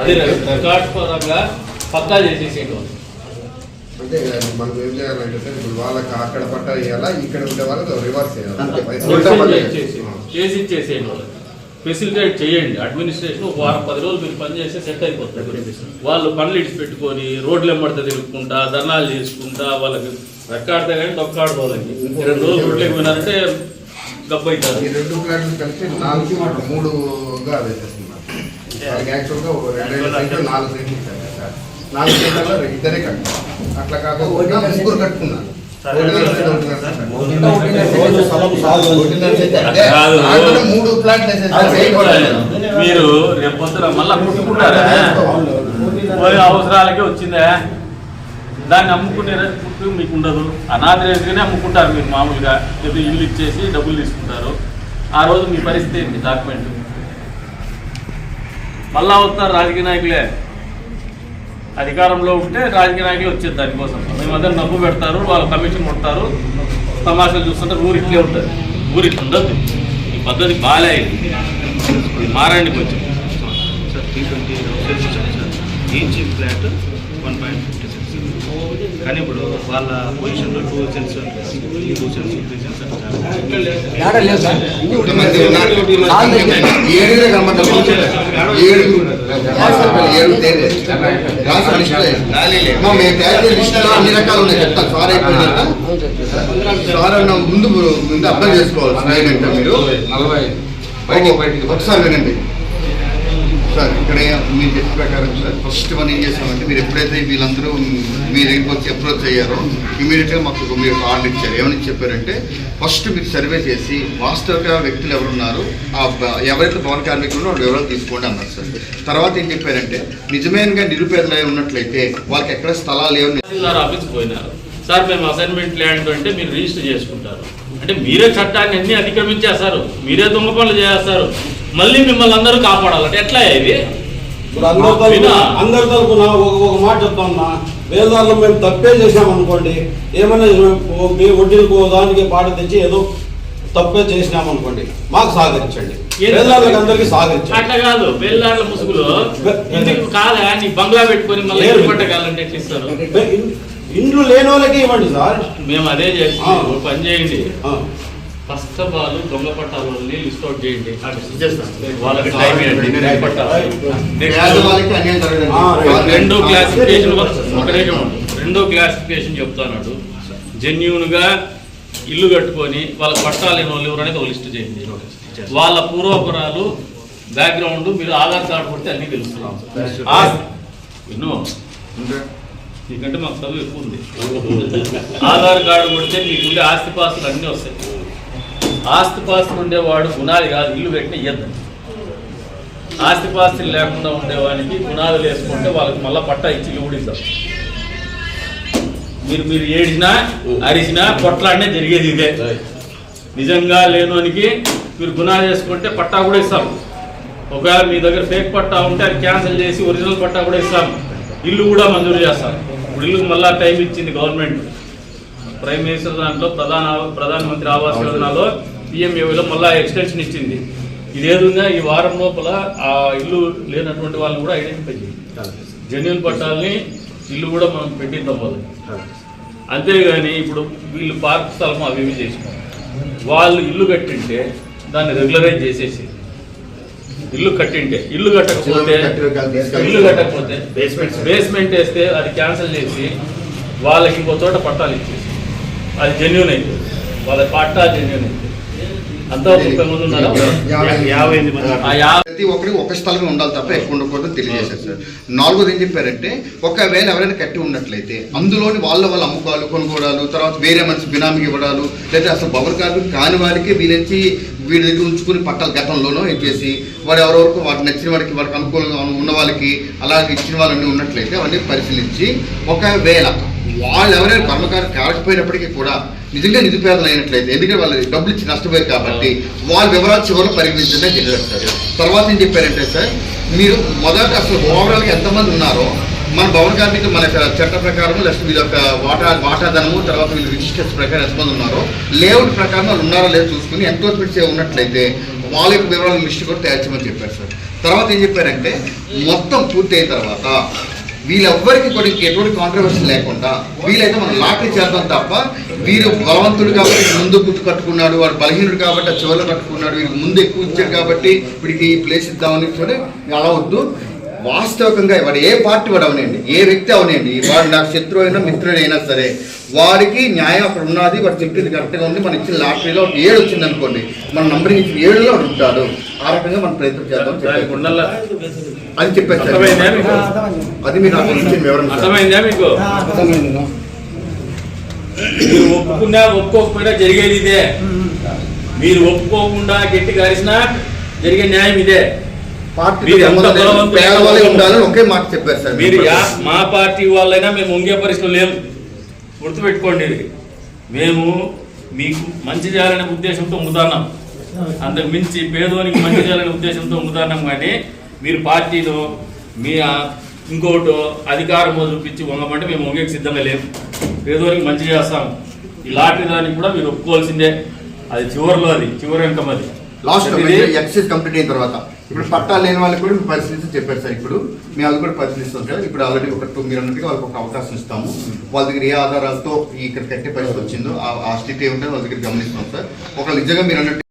అది రికార్డ్ పరంగా పక్కా చేసేసేయడం అంటే మనం ఏం చేయాలంటే సార్ ఇప్పుడు వాళ్ళకి అక్కడ పట్ట వేయాలా ఇక్కడ ఉండే వాళ్ళకి రివర్స్ చేసి ఇచ్చేసేయండి వాళ్ళకి ఫెసిలిటేట్ చేయండి. అడ్మినిస్ట్రేషన్ ఒక వారం పది రోజులు మీరు పని చేస్తే సెట్ అయిపోతుంది. వాళ్ళు పనులు ఇడిచి పెట్టుకొని రోడ్లు ఎమ్మడితే తిరుగుకుంటా ధర్నాలు చేసుకుంటా వాళ్ళకి రెక్కాడితే కానీ వాళ్ళకి రెండు రోజులు రోడ్లు పోయినారంటే గబ్బ ఈ అవుతారు రెండు కలిసి నాలుగు మూడుగా వేసేస్తున్నారు వాళ్ళకి యాక్చువల్గా ఒక రెండు సెంట్లు నాలుగు సెంట్లు ఇచ్చారు సార్. నాలుగు సెంట్లలో ఇద్దరే కట్టారు అట్లా కాకుండా ముగ్గురు మూడు వేయకూడదు. మీరు రేపు పొద్దున మళ్ళా కుట్టుకుంటారా? పోయి అవసరాలకే వచ్చిందా. దాన్ని అమ్ముకునే పుట్టు మీకు ఉండదు. అనాథరేజ్గానే అమ్ముకుంటారు మీరు మామూలుగా. ఏదో ఇల్లు ఇచ్చేసి డబ్బులు తీసుకుంటారు. ఆ రోజు మీ పరిస్థితి ఏంటి? డాక్యుమెంట్ మళ్ళా వస్తారు రాజకీయ నాయకులే. అధికారంలో ఉంటే రాజకీయ నాయకులు వచ్చేది దానికోసం. మేమందరం డబ్బు పెడతారు వాళ్ళు కమిషన్ కొడతారు తమాషాలు చూస్తుంటే ఊరు ఇట్లే ఉంటుంది. ఊరు ఇట్లా ఉండదు ఈ పద్ధతి బాగాలే ఇది. మారండి కొంచెం sir three twenty flat one point కానీ ఇప్పుడు వాళ్ళ పొజిషన్లో two cents two cents three cents అన్ని రకాలు ఉన్నాయి. సార్ సార్ అన్న ముందు ముందు అర్థం చేసుకోవాలి. మీరు? ఒకసారి వినండి. సార్ ఇక్కడ మీరు చెప్పిన ప్రకారం సార్ ఫస్ట్ మనం ఏం చేసామంటే మీరు ఎప్పుడైతే వీళ్ళందరూ మీ దగ్గరికి వచ్చి అప్రోచ్ అయ్యారో ఇమీడియట్గా మాకు మీరు ఆర్డర్ ఇచ్చారు. ఏమని చెప్పారంటే ఫస్ట్ మీరు సర్వే చేసి వాస్తవిక వ్యక్తులు ఎవరున్నారు ఆ ఎవరైతే భవన కార్మికులు వాళ్ళు వివరాలు తీసుకోండి అన్నారు సార్. తర్వాత ఏం చెప్పారంటే నిజమేనగా నిరుపేదలై ఉన్నట్లయితే వాళ్ళకి ఎక్కడ స్థలాలు ఏమన్నా ఆఫీస్కి పోయినారు. సార్ మేము అసైన్మెంట్ ల్యాండ్ అంటే మీరు రిజిస్టర్ చేసుకుంటారు. అంటే మీరే చట్టాన్ని అన్ని అతిక్రమించేస్తారు మీరే దొంగ పనులు చేస్తారు. మళ్ళీ మిమ్మల్ని అందరూ కాపాడాలంటే ఎట్లా ఇది? అందరి తరపున వినా? అందరి ఒక ఒక మాట చెప్తామన్నా వేదాల్లో మేము తప్పే చేసామనుకోండి ఏమైనా మీ వడ్డీలకు దానికి పాట తెచ్చి ఏదో తప్పే చేసినామనుకోండి మాకు సహకరించండి. ఏది? వేదాలకు అందరికీ సహకరించండి. అట్లా కాదు బెల్లార్ల ముసుగులో ఇంటికి కాదా? నీ బంగ్లా పెట్టుకొని మళ్ళీ పట్టగాలంటే ఎట్లా ఇస్తారు? ఇండ్లు లేని వాళ్ళకి ఇవ్వండి సార్. మేము అదే చేస్తాం పని చేయండి. ఫస్ట్ ఆఫ్ ఆల్ దొంగ పట్టాలని లిస్ట్ అవుట్ చేయండి వాళ్ళకి టైం పట్టాలు. రెండో క్లాసిఫికేషన్ ఒకటే రెండో క్లాసిఫికేషన్ చెప్తాడు జెన్యున్గా ఇల్లు కట్టుకొని వాళ్ళ పట్టాలు లేని వాళ్ళు ఎవరు అనేది ఒక లిస్ట్ చేయండి. వాళ్ళ పూర్వపురాలు బ్యాక్గ్రౌండ్ మీరు ఆధార్ కార్డు కొడితే అన్ని తెలుస్తున్నాం నీకంటే మాకు చదువు ఎక్కువ ఉంది. ఆధార్ కార్డు కొడితే మీకుండే ఆస్తిపాస్తులు అన్నీ వస్తాయి. ఆస్తిపాస్తులు ఉండేవాడు గుణాలు కాదు ఇల్లు కట్టిన ఇయ్యద్దండి ఆస్తిపాస్తులు లేకుండా ఉండేవానికి గుణాలు వేసుకుంటే వాళ్ళకి మళ్ళీ పట్టా ఇచ్చి ఇల్లు కూడా మీరు మీరు ఏడిచినా అరిచినా కొట్లాడినా జరిగేది ఇదే. నిజంగా లేనోనికి మీరు గుణాలు చేసుకుంటే పట్టా కూడా ఇస్తాం. ఒకవేళ మీ దగ్గర ఫేక్ పట్టా ఉంటే అది క్యాన్సిల్ చేసి ఒరిజినల్ పట్టా కూడా ఇస్తాం. ఇల్లు కూడా మంజూరు చేస్తాం. ఇప్పుడు ఇల్లు మళ్ళీ టైం ఇచ్చింది గవర్నమెంట్ ప్రైమ్ మినిస్టర్ దాంట్లో ప్రధాన ప్రధానమంత్రి ఆవాస్ యోజనలో పిఎంఏలో మళ్ళా ఎక్స్టెన్షన్ ఇచ్చింది. ఇదేవిధంగా ఈ వారం లోపల ఆ ఇల్లు లేనటువంటి వాళ్ళని కూడా ఐడెంటిఫై చేయండి జెన్యున్ పట్టాలని ఇల్లు కూడా మనం పెట్టిద్దాం వాళ్ళకి అంతేగాని ఇప్పుడు వీళ్ళు పార్క్ స్థలం అవి ఇవి చేసినారు వాళ్ళు ఇల్లు కట్టింటే దాన్ని రెగ్యులరైజ్ చేసేసి ఇల్లు కట్టింటే ఇల్లు కట్టకపోతే ఇల్లు కట్టకపోతే. బేస్మెంట్ వేస్తే అది క్యాన్సిల్ చేసి వాళ్ళకి ఇంకో చోట పట్టాలు ఇచ్చేసి అది జెన్యున్ అయితే. వాళ్ళ పట్టా జెన్యున్ అయితే. అంతా ముప్పై మంది ఉన్నారా? యాభై ఎనిమిది మంది. ఆ యాభై ప్రతి ఒక్కరికి ఒక స్థలమే ఉండాలి తప్ప ఎక్కువ ఉండకూడదు తెలియజేశారు సార్. నాలుగోది ఏం చెప్పారంటే ఒకవేళ ఎవరైనా కట్టి ఉన్నట్లయితే అందులోని వాళ్ళ వాళ్ళ అమ్ముకోవాలి కొనుక్కోవడాలు తర్వాత వేరే మనిషి బినామీకి ఇవ్వడాలు లేదా అసలు బబర్ కార్మికు కాని వారికి వీళ్ళకి వీడి దగ్గర ఉంచుకుని పట్టాలు గతంలోనో ఏం చేసి వాడు ఎవరెవరికి వాడికి నచ్చిన వాడికి వాడికి అనుకూలంగా ఉన్న వాళ్ళకి అలాగే ఇచ్చిన వాళ్ళని ఉన్నట్లయితే అవన్నీ పరిశీలించి ఒకవేళ వాళ్ళు ఎవరైనా కర్మకారం కాకపోయినప్పటికీ కూడా నిజంగా నిరుపేదలైనట్లయితే ఎందుకంటే వాళ్ళు డబ్బులు ఇచ్చి నష్టపోయారు కాబట్టి వాళ్ళ వివరాలు చివరిలో పరిగణించడం చెప్పారు సార్. తర్వాత ఏం చెప్పారంటే సార్ మీరు మొదట అసలు ఓవరాల్గా ఎంతమంది ఉన్నారో మన భవన కార్మిక మన యొక్క చట్ట ప్రకారం లేకపోతే వీళ్ళ యొక్క వాటా వాటాధనము తర్వాత వీళ్ళు రిజిస్టర్స్ ప్రకారం ఎంతమంది ఉన్నారో లేఅవుట్ ప్రకారం వాళ్ళు ఉన్నారో లేదో చూసుకుని ఎంక్రోచ్మెంట్స్ ఉన్నట్లయితే వాళ్ళ యొక్క వివరాలు లిస్ట్ కూడా తయారు చేయమని చెప్పారు సార్. తర్వాత ఏం చెప్పారంటే మొత్తం పూర్తి అయిన తర్వాత వీళ్ళెవ్వరికి కూడా ఇంక ఎటువంటి కాంట్రవర్సీ లేకుండా వీలైతే మనం లాటరీ చేద్దాం తప్ప వీరు బలవంతుడు కాబట్టి ముందు గుర్తు కట్టుకున్నాడు వాడు బలహీనుడు కాబట్టి చివరిలో కట్టుకున్నాడు వీరికి ముందు ఎక్కువ ఇచ్చాడు కాబట్టి వీడికి ఈ ప్లేస్ ఇద్దామని చూడే అలా వద్దు. వాస్తవికంగా వాడు ఏ పార్టీ వాడు అవనండి ఏ వ్యక్తి అవనండి వాడు నాకు శత్రువు అయినా మిత్రుడైనా సరే వాడికి న్యాయం అక్కడ ఉన్నది వాడు చెప్పింది కరెక్ట్గా ఉంది. మనం ఇచ్చిన లాటరీలో ఏడు వచ్చింది అనుకోండి మన నంబరింగ్ ఇచ్చిన ఏడులో వాడు ఉంటాడు ఆ రకంగా మనం ప్రయత్నం చేద్దాం చెప్పారు. ఉండాల అది మీకు? ఇచ్చిన వివరణ మీరు ఒప్పుకున్నా ఒప్పుకోకపోయినా జరిగేది ఇదే. మీరు ఒప్పుకోకుండా గట్టిగా అరిసినా జరిగే న్యాయం ఇదే. పార్టీ ఉండాలని ఒకే మాట చెప్పారు సార్ మీరు యా మా పార్టీ వాళ్ళైనా మేము ఉంగే పరిస్థితులు లేము గుర్తుపెట్టుకోండి మేము మీకు మంచి చేయాలనే ఉద్దేశంతో ఉంగుతున్నాం అంతకు మించి పేదోనికి మంచి చేయాలనే ఉద్దేశంతో ఉంగుతున్నాం కానీ మీరు పార్టీలో మీ ఇంకోటి అధికారమో చూపించి వంగమంటే మేము వంగేకి సిద్ధంగా లేము. పేదోనికి మంచి చేస్తాం. ఈ లాటరీ దానికి కూడా మీరు ఒప్పుకోవాల్సిందే. అది చివరిలో అది చివరి అంకం అది. లాస్ట్ ఎక్సైజ్ కంప్లీట్ అయిన తర్వాత ఇప్పుడు పట్టాలు లేని వాళ్ళకి కూడా మీరు పరిశీలించి చెప్పారు సార్ ఇప్పుడు. మేము అది కూడా పరిశీలిస్తాం సార్. ఇప్పుడు ఆల్రెడీ ఒక టూ మీరు అన్నట్టుగా వాళ్ళకి ఒక అవకాశం ఇస్తాము. వాళ్ళ దగ్గర ఏ ఆధారాలతో ఇక్కడ కట్టే పరిస్థితి వచ్చిందో ఆ- స్థితి ఏముంటుందో వాళ్ళ దగ్గర గమనిస్తాం సార్. ఒక నిజంగా మీరు అన్నట్టు